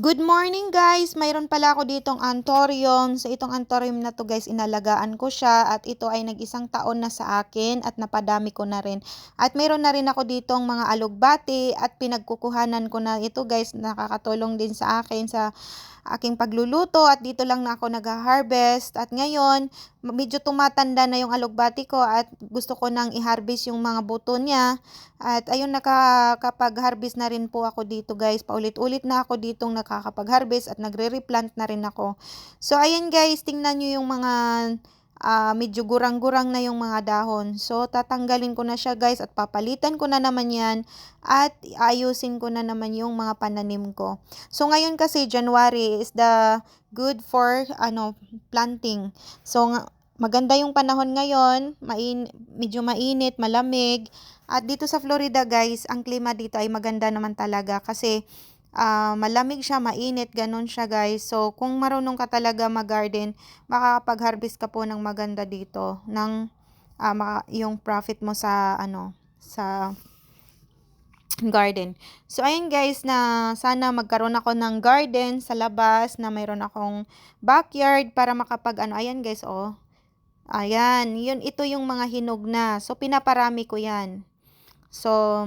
Good morning guys! Mayroon pala ako ditong antorium. So itong antorium na to guys, inalagaan ko siya at ito ay nag-isang taon na sa akin at napadami ko na rin. At mayroon na rin ako ditong mga alugbati at pinagkukuhanan ko na ito guys, nakakatulong din sa akin sa aking pagluluto at dito lang na ako nag-harvest at ngayon medyo tumatanda na yung alugbati ko at gusto ko nang i-harvest yung mga buto niya at ayun nakakapag-harvest na rin po ako dito guys paulit-ulit na ako ditong nakakapag-harvest at nagre-replant na rin ako so ayan guys tingnan nyo yung mga uh, medyo gurang-gurang na yung mga dahon. So, tatanggalin ko na siya guys at papalitan ko na naman yan at ayusin ko na naman yung mga pananim ko. So, ngayon kasi January is the good for ano planting. So, maganda yung panahon ngayon, main, medyo mainit, malamig. At dito sa Florida guys, ang klima dito ay maganda naman talaga kasi uh, malamig siya, mainit, ganun siya guys. So, kung marunong ka talaga mag-garden, makakapag-harvest ka po ng maganda dito, ng uh, yung profit mo sa, ano, sa garden. So, ayun guys, na sana magkaroon ako ng garden sa labas, na mayroon akong backyard para makapag, ano, ayan guys, oh. Ayan, yun, ito yung mga hinog na. So, pinaparami ko yan. So,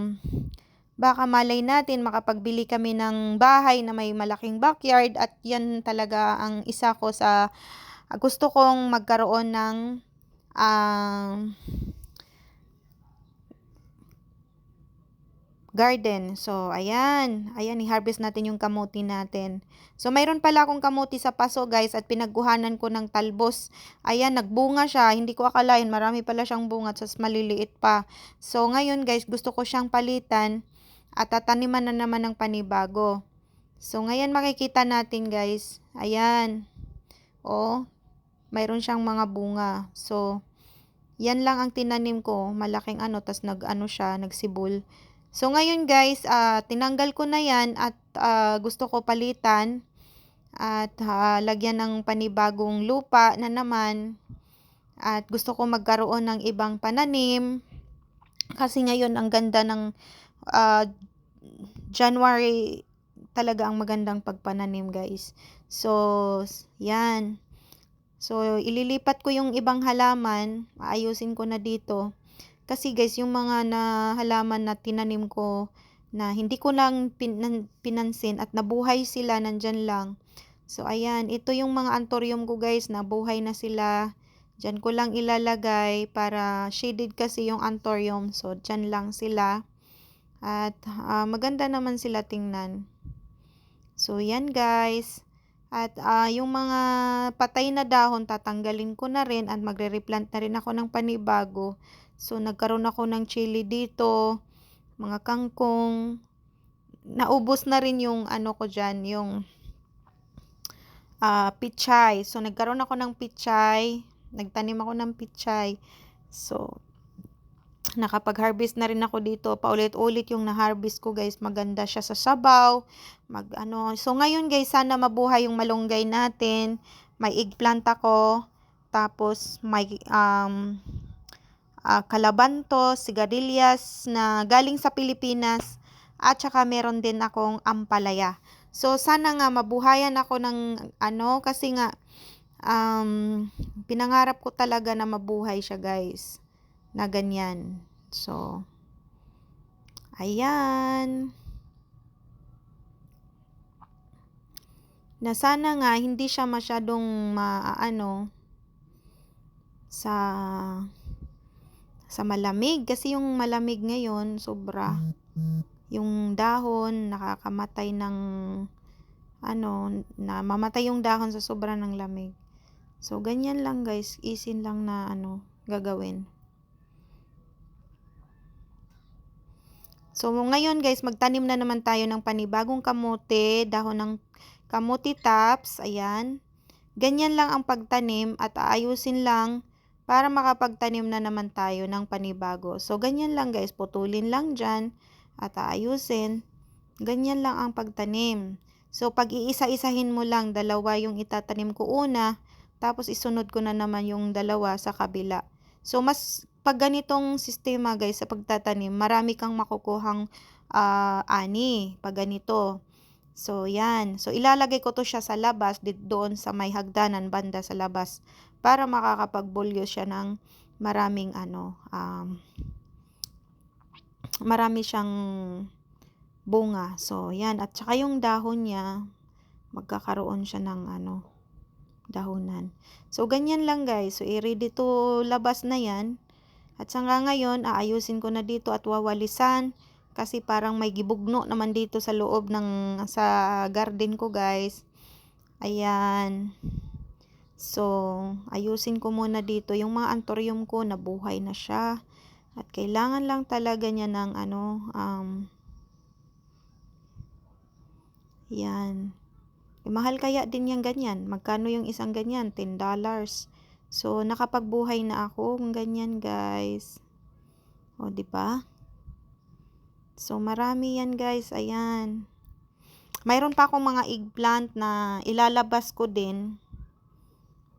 baka malay natin makapagbili kami ng bahay na may malaking backyard at yan talaga ang isa ko sa gusto kong magkaroon ng uh, garden. So, ayan. Ayan, i-harvest natin yung kamuti natin. So, mayroon pala akong kamuti sa paso, guys, at pinagkuhanan ko ng talbos. Ayan, nagbunga siya. Hindi ko akalain, marami pala siyang bunga, at maliliit pa. So, ngayon, guys, gusto ko siyang palitan at tataniman na naman ng panibago. So, ngayon makikita natin guys, ayan, oh, mayroon siyang mga bunga. So, yan lang ang tinanim ko, malaking ano, tas nag-ano siya, nagsibol. So, ngayon guys, uh, tinanggal ko na yan at uh, gusto ko palitan at uh, lagyan ng panibagong lupa na naman at gusto ko magkaroon ng ibang pananim kasi ngayon ang ganda ng uh, January talaga ang magandang pagpananim guys. So, yan. So, ililipat ko yung ibang halaman. Ayusin ko na dito. Kasi guys, yung mga na halaman na tinanim ko na hindi ko lang pin pinansin at nabuhay sila, nandyan lang. So, ayan. Ito yung mga antorium ko guys, nabuhay na sila. Diyan ko lang ilalagay para shaded kasi yung antorium. So, dyan lang sila. At uh, maganda naman sila tingnan. So, yan guys. At uh, yung mga patay na dahon, tatanggalin ko na rin at magre-replant na rin ako ng panibago. So, nagkaroon ako ng chili dito, mga kangkong. Naubos na rin yung ano ko dyan, yung uh, pichay. So, nagkaroon ako ng pichay. Nagtanim ako ng pichay. So, nakapag-harvest na rin ako dito. Paulit-ulit yung na-harvest ko guys. Maganda siya sa sabaw. Mag, ano. So ngayon guys, sana mabuhay yung malunggay natin. May eggplant ako. Tapos may um, uh, kalabanto, sigarilyas na galing sa Pilipinas. At saka meron din akong ampalaya. So sana nga mabuhayan ako ng ano kasi nga um, pinangarap ko talaga na mabuhay siya guys na ganyan. So, ayan. Na sana nga hindi siya masyadong maano sa sa malamig. Kasi yung malamig ngayon sobra. Yung dahon nakakamatay ng ano na mamatay yung dahon sa sobra ng lamig. So ganyan lang guys. Isin lang na ano gagawin. So, ngayon guys, magtanim na naman tayo ng panibagong kamote, dahon ng kamote tops, ayan. Ganyan lang ang pagtanim at aayusin lang para makapagtanim na naman tayo ng panibago. So, ganyan lang guys, putulin lang dyan at aayusin. Ganyan lang ang pagtanim. So, pag iisa-isahin mo lang, dalawa yung itatanim ko una, tapos isunod ko na naman yung dalawa sa kabila. So, mas pag ganitong sistema guys sa pagtatanim, marami kang makukuhang uh, ani pag ganito. So, yan. So, ilalagay ko to siya sa labas, doon sa may hagdanan banda sa labas para makakapagbulyo siya ng maraming ano, um, marami siyang bunga. So, yan. At saka yung dahon niya, magkakaroon siya ng ano, dahonan. So, ganyan lang guys. So, i-ready to labas na yan. At saka ngayon, aayusin ko na dito at wawalisan. Kasi parang may gibugno naman dito sa loob ng sa garden ko guys. Ayan. So, ayusin ko muna dito. Yung mga antorium ko, nabuhay na siya. At kailangan lang talaga niya ng ano, um, yan. Eh, mahal kaya din yung ganyan. Magkano yung isang ganyan? $10. So, nakapagbuhay na ako ng ganyan, guys. O, di ba? So, marami yan, guys. Ayan. Mayroon pa akong mga eggplant na ilalabas ko din.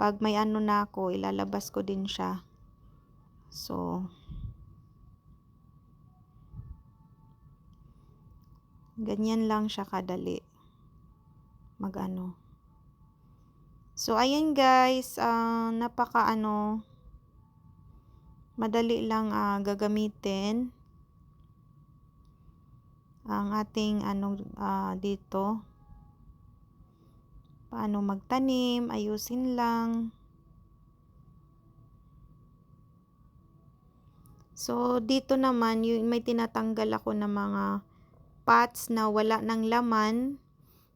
Pag may ano na ako, ilalabas ko din siya. So, ganyan lang siya kadali magano. So, ayan guys, uh, napaka ano, madali lang uh, gagamitin ang ating ano uh, dito. Paano magtanim, ayusin lang. So, dito naman, yung may tinatanggal ako ng mga pots na wala ng laman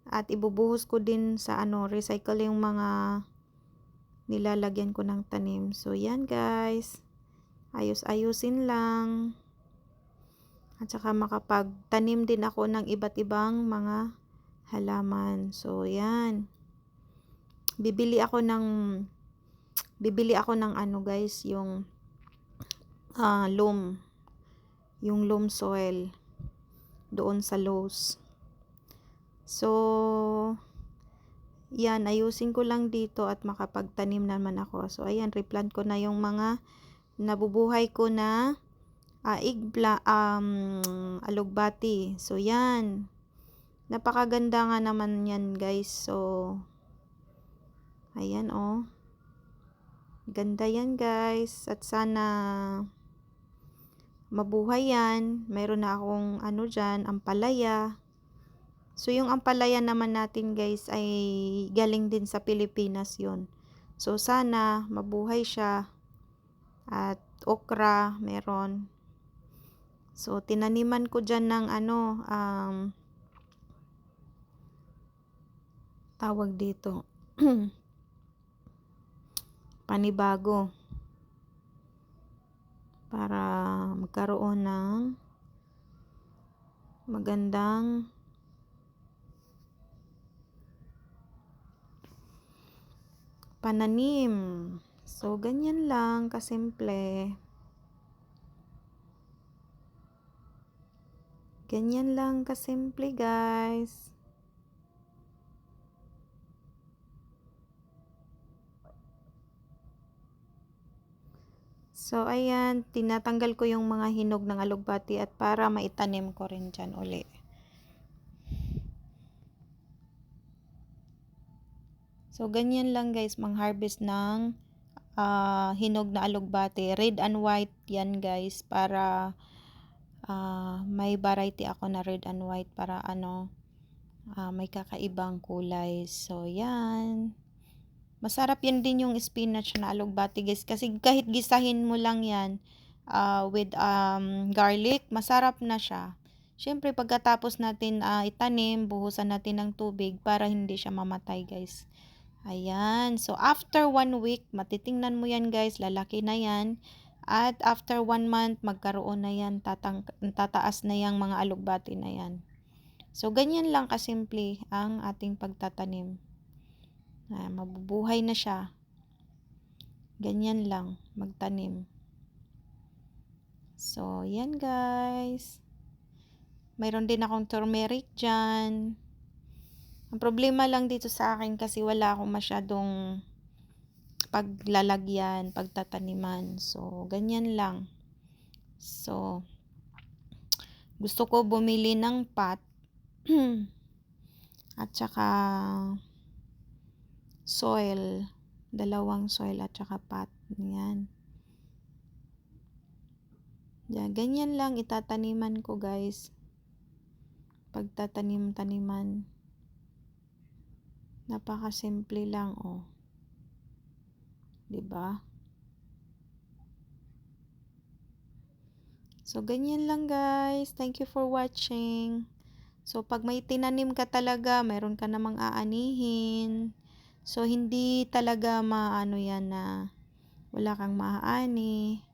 at ibubuhos ko din sa ano, recycle yung mga nilalagyan ko ng tanim. So, yan guys. Ayos-ayusin lang. At saka makapagtanim din ako ng iba't ibang mga halaman. So, yan. Bibili ako ng bibili ako ng ano guys, yung uh, loam. Yung loam soil doon sa Lowe's. So, yan, ayusin ko lang dito at makapagtanim naman ako. So, ayan, replant ko na yung mga nabubuhay ko na uh, igpla, um, alugbati. So, yan. Napakaganda nga naman yan, guys. So, ayan, oh. Ganda yan, guys. At sana mabuhay yan. Mayroon na akong ano dyan, ampalaya. So, yung ampalaya naman natin guys ay galing din sa Pilipinas yon So, sana mabuhay siya. At okra, meron. So, tinaniman ko dyan ng ano, um, tawag dito. panibago. Para magkaroon ng magandang pananim. So, ganyan lang, kasimple. Ganyan lang kasimple, guys. So, ayan, tinatanggal ko yung mga hinog ng alugbati at para maitanim ko rin dyan uli. So, ganyan lang guys, mang-harvest ng uh, hinog na alugbate. Red and white yan guys, para uh, may variety ako na red and white para ano, uh, may kakaibang kulay. So, yan. Masarap yan din yung spinach na alugbate guys. Kasi kahit gisahin mo lang yan uh, with um, garlic, masarap na siya. Siyempre, pagkatapos natin uh, itanim, buhusan natin ng tubig para hindi siya mamatay guys. Ayan. So, after one week, matitingnan mo yan guys. Lalaki na yan. At after one month, magkaroon na yan. Tatang, tataas na yung mga alugbati na yan. So, ganyan lang kasimple ang ating pagtatanim. Ah, mabubuhay na siya. Ganyan lang, magtanim. So, yan guys. Mayroon din akong turmeric dyan. Ang problema lang dito sa akin kasi wala akong masyadong paglalagyan, pagtataniman. So, ganyan lang. So, gusto ko bumili ng pot At saka soil. Dalawang soil at saka pot. Yan. Yan, ganyan lang itataniman ko guys. Pagtatanim-taniman. Napaka-simple lang oh. 'Di ba? So ganyan lang guys. Thank you for watching. So pag may tinanim ka talaga, mayroon ka namang aanihin. So hindi talaga maano yan na wala kang maaani.